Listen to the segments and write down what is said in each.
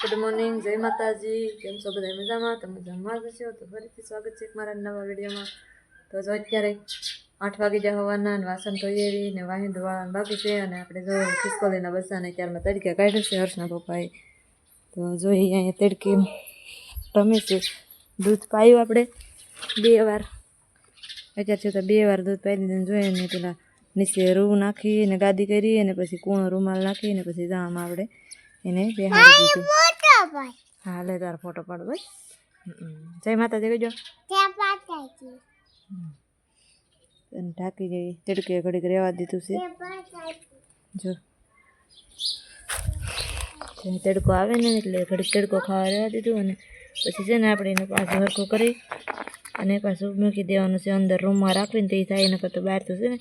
Good morning જય માતાજી. કેમ છો બધા મજામાં? તમે મજામાં જશો તો ફરીથી સ્વાગત છે મારા નવા વિડીયોમાં. તો જો અત્યારે આઠ વાગે જ્યાં હવાના અને વાસણ ધોઈ ને વાહન ધોવાના બાકી છે અને આપણે જો ખિસકોલીના બસાને ત્યારમાં તડકે કાઢે છે હર્ષના પપ્પાએ. તો જોઈએ અહીંયા તડકે રમે છે. દૂધ પાયું આપણે બે વાર. અત્યારે છે તો બે વાર દૂધ પાઈ દીધું જોઈએ ને પેલા નીચે રૂ નાખી અને ગાદી કરી અને પછી કૂણો રૂમાલ નાખી અને પછી જામ આપણે એને બેહાડી દીધું. હા લે તારો ફોટો પાડ ભાઈ. જય માતાજી કહેજો અને ઢાંકી જઈ તડકે ઘડીક રહેવા દીધું છે. જો. તડકો આવે ને એટલે ઘડીક તડકો ખાવા રહેવા દીધું અને પછી છે ને આપણે એને પાછું હરખું કરી અને પાછું મૂકી દેવાનું છે અંદર રૂમમાં રાખીને તે થાય એના કરતાં બહાર તો છે ને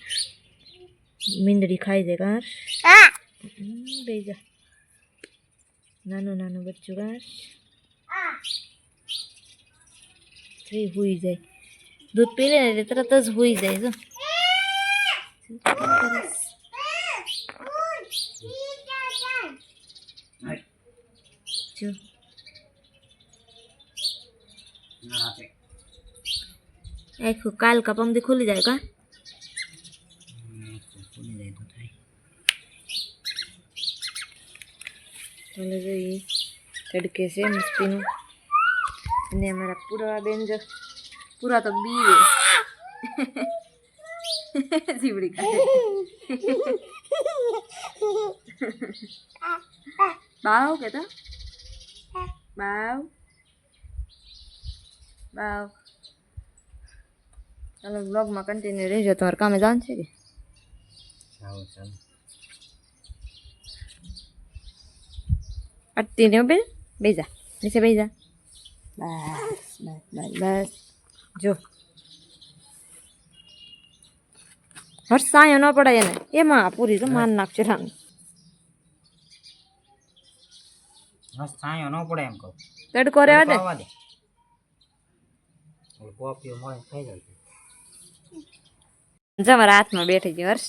મીંદડી ખાઈ જાય બે જા. નાનું નાનું બચ્ચું ઘાસ થઈ હુઈ જાય. દૂધ પી લે ને તરત જ હુઈ જાય જો. જો. આખું કાલ કા પમદી ખુલી જાય કા? ચાલો જોઈએ. તડકે છે મસ્તીનું. અને અમારા પૂરા બેન જો, પૂરા તો બી જીવડી કાઢે બાવ કેતા? બાવ? બાવ. ચાલો બ્લોગમાં કન્ટિન્યુ રહેજો. તમારે કામે જાણ છે કે? અટતી ને બેન બેજા નીચે બેજા બસ બસ બસ બસ જો હર્ષ સાયો ન પડાય એને એમાં પૂરી તો માન નાખશે રામ છાંયો ન પડે એમ કહું તડકો રહેવા દે કોફીઓ મળે થઈ જાય જમારા હાથમાં બેઠી ગયો હર્ષ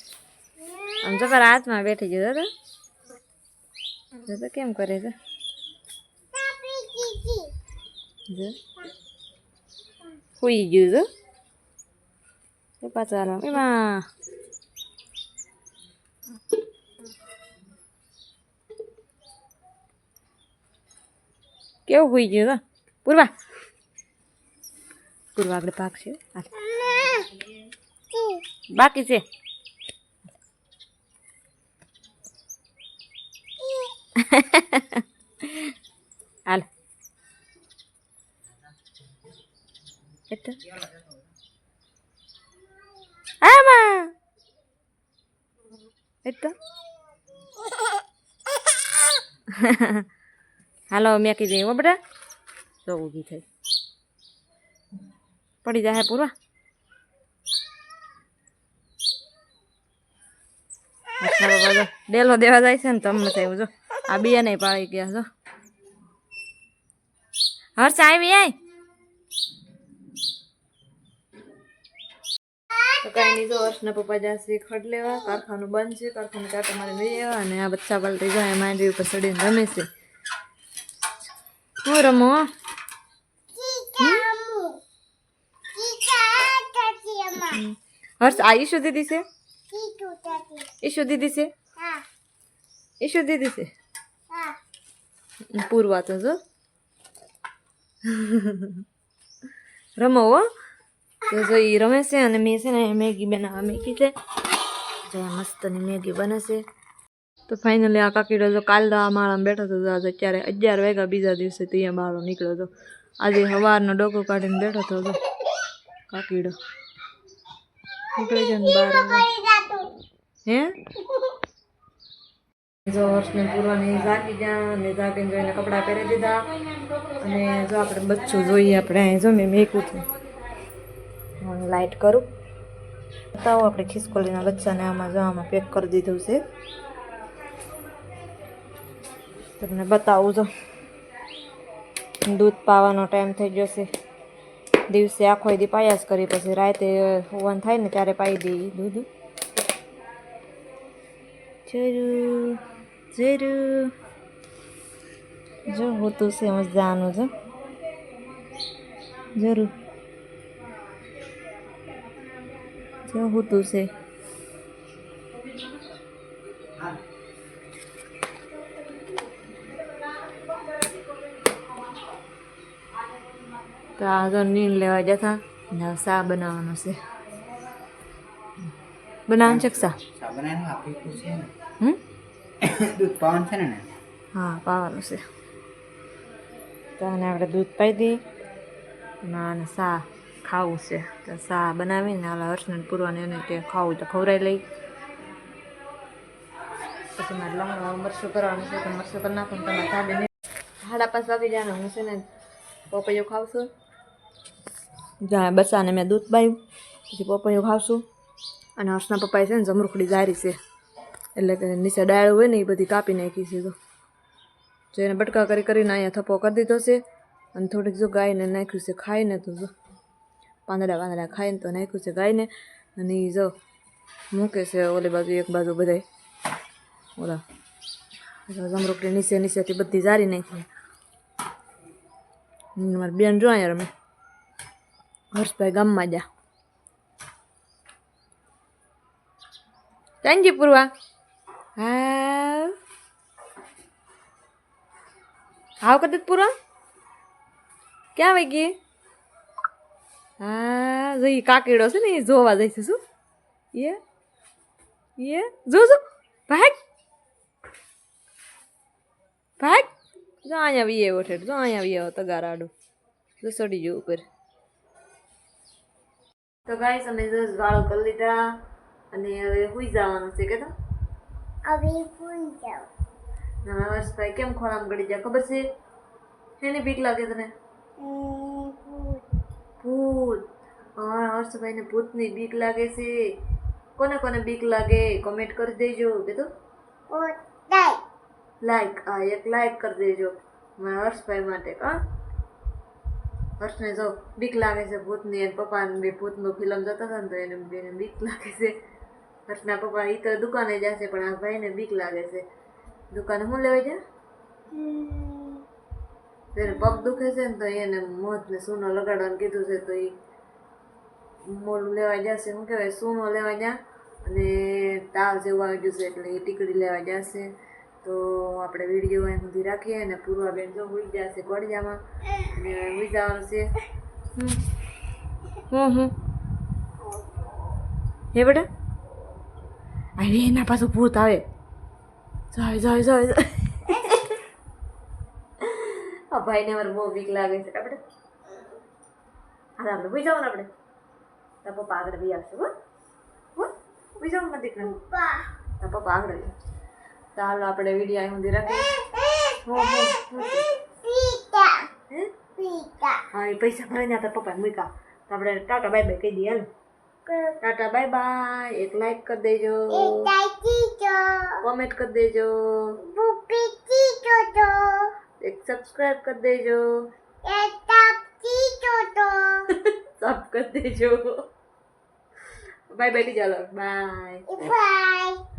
આમ જમારા હાથમાં બેઠી ગયો દાદા જો તો કેમ કરે છે જો સુઈ ગયું જો એ પાછું હાલો એમાં કેવું હોઈ ગયું તો પૂર્વા પૂર્વા આપણે પાક છે બાકી છે હાલ આમાં હાલો મેં કીધું હો બેટા તો ઊભી થઈ પડી જાય પૂરવા ડેલો દેવા જાય છે ને તમને થયું જો આ બે નહીં પાળી ગયા છો હર્ષ આવી આય. તો કાંઈ નહીં જો હર્ષના પપ્પા જશે ખડ લેવા. કારખાનું બંધ છે કારખાનું ચાટો મારે લઈ આવ્યા અને આ બચ્ચા પલટી જાય માંડવી ઉપર ચડીને રમે છે. હું રમો. હર્ષ આ ઈશુ દીદી છે? ઈશુ દીદી. છે? ઈશુ દીદી છે? પૂર્વા તો જો રમો હો. તો જો એ રમે છે અને મેં છે ને મેગી બનાવવા મેગી છે. જો મસ્તની મેગી બને છે. તો ફાઇનલી આ કાકીડો જો કાલ દવા માળામાં બેઠો હતો. અત્યારે અગિયાર વાગ્યા બીજા દિવસે તો અહીંયા માળો નીકળ્યો હતો. આજે સવારનો ડોકો કાઢીને બેઠો હતો જો કાકીડો. નીકળી જાય ને બાર હે? જો વર્ષને પૂરવાની જાગી ગયા અને જાગીને જોઈને કપડાં પહેરી દીધા. અને જો આપણે બચ્ચું જોઈએ, આપણે અહીં જો મેં મેકું છું. હું લાઇટ કરું. બતાવો આપણે ખિસકોલીના બચ્ચાને આમાં જો પેક કરી દીધું છે. તમને બતાવું જો. દૂધ પાવાનો ટાઈમ થઈ ગયો છે. દિવસે આખો દી પાયા જ કરી, પછી રાતે હોવાનું થાય ને ત્યારે પાઈ દઈએ દૂધ. જરૂર જરૂર જો હોતું છે મજાનું જો જરૂર. જો હોતું છે. તો આગળ નીણ લેવા જતા ને સા બનાવવાનો છે? બનાવવાનું છે કે શા? આપી છે હમ? દૂધ પાવન છે ને હા, પાવાનું છે. તો આને આપણે દૂધ પાઈ દઈએ. અને સા ખાવું છે. તો સા બનાવીને આલા હર્ષને પૂરવાને એને તે ખાવું તો ખવરાઈ લઈ પછી મારે લમણો મરસું કરવાનું છે, તો મરસું કરી નાખું તમે નહીં સાડા પાંચ વાગી જાય હું છે ને પપૈયું ખાવશું. જ્યાં બસાને મેં દૂધ પાયું. પછી પપૈયું ખાવશું. અને હર્ષના પપ્પાએ છે ને જમરૂખડી જારી છે. એટલે કે નીચે ડાળ હોય ને એ બધી કાપી નાખી છે તો. જો બટકા કરી કરીને અહીંયા થપ્પો કરી દીધો છે અને થોડીક જો ગાયને નાખ્યું છે ખાઈને તો જો. પાંદડા પાંદડા ખાઈને તો નાખ્યું છે ગાયને. અને એ જો મૂકે છે ઓલી બાજુ એક બાજુ બધાય. ઓલા જમરોકડી નીચે નીચેથી બધી જારી નાખી. મારી બેન જો અહીંયા રમે. હર્ષભાઈ ગામમાં જા. Thank you Purva. હા હાવ કદત પૂરા ક્યાં વહી ગઈ હા જો ઈ કાકીડો છે ને એ જોવા છે શું એ એ જો જો ભાગ ભાગ જો અહીંયા વી એવો ઠેઠ જો અહીંયા વી એવો તગારાડું જો સડી જો ઉપર તો ગાઈસ અમે જો વાળો કરી લીધા અને હવે હુઈ જવાનું છે કે તો હવે ભૂલ જાઓ ના હર્ષભાઈ કેમ ખોરામ ગળી જાય ખબર છે એની બીક લાગે તને ભૂત હા હર્ષભાઈને ભૂતની બીક લાગે છે કોને કોને બીક લાગે કોમેન્ટ કરી દેજો કીધું પોતાય લાઈક આ એક લાઈક કરી દેજો મારા હર્ષભાઈ માટે હા હર્ષને જો બીક લાગે છે ભૂતની એને પપ્પાને બે ભૂતનું ફિલ્મ જતા હતા ને તો એને બેને બીક લાગે છે હર્ષના પપ્પા એ તો દુકાને જશે પણ આ ભાઈને બીક લાગે છે. દુકાને શું લેવા જાય? તેને પગ દુખે છે ને તો એને મોત ને સૂનો લગાડવાનું કીધું છે તો એ મોલું લેવા જશે શું કહેવાય સૂનો લેવા જા અને તાવ જેવું આવી ગયું છે એટલે એ ટીકડી લેવા જશે. તો આપણે વીડિયો અહીં સુધી રાખીએ અને પૂર્વાબેન જો હોઈ જશે કોડિયામાં અને હોઈ જવાનું છે. હમ. હમ હમ. હે બેટા? આવી એના પાછું ભૂત આવે જાય જાય જાય આ ભાઈને મારે બહુ બીક લાગે છે આપણે હા આપણે હોઈ જવાનું આપણે તારા પપ્પા આગળ બી આવશે હો હોઈ જવાનું મારા દીકરા તારા પપ્પા આગળ હાલો આપણે વીડિયો અહીં સુધી રાખીએ હો એ પૈસા ભરાઈને તારા પપ્પાને મૂક્યા આપણે ટાટા બાય બાય કહી દઈએ હાલ ટાટા બાય બાય. એક લાઈક કરી દેજો. કોમેન્ટ કરી દેજો. એક સબસ્ક્રાઇબ કરી દેજો. સબ કરી દેજો. બાય બાય ચાલો બાય બાય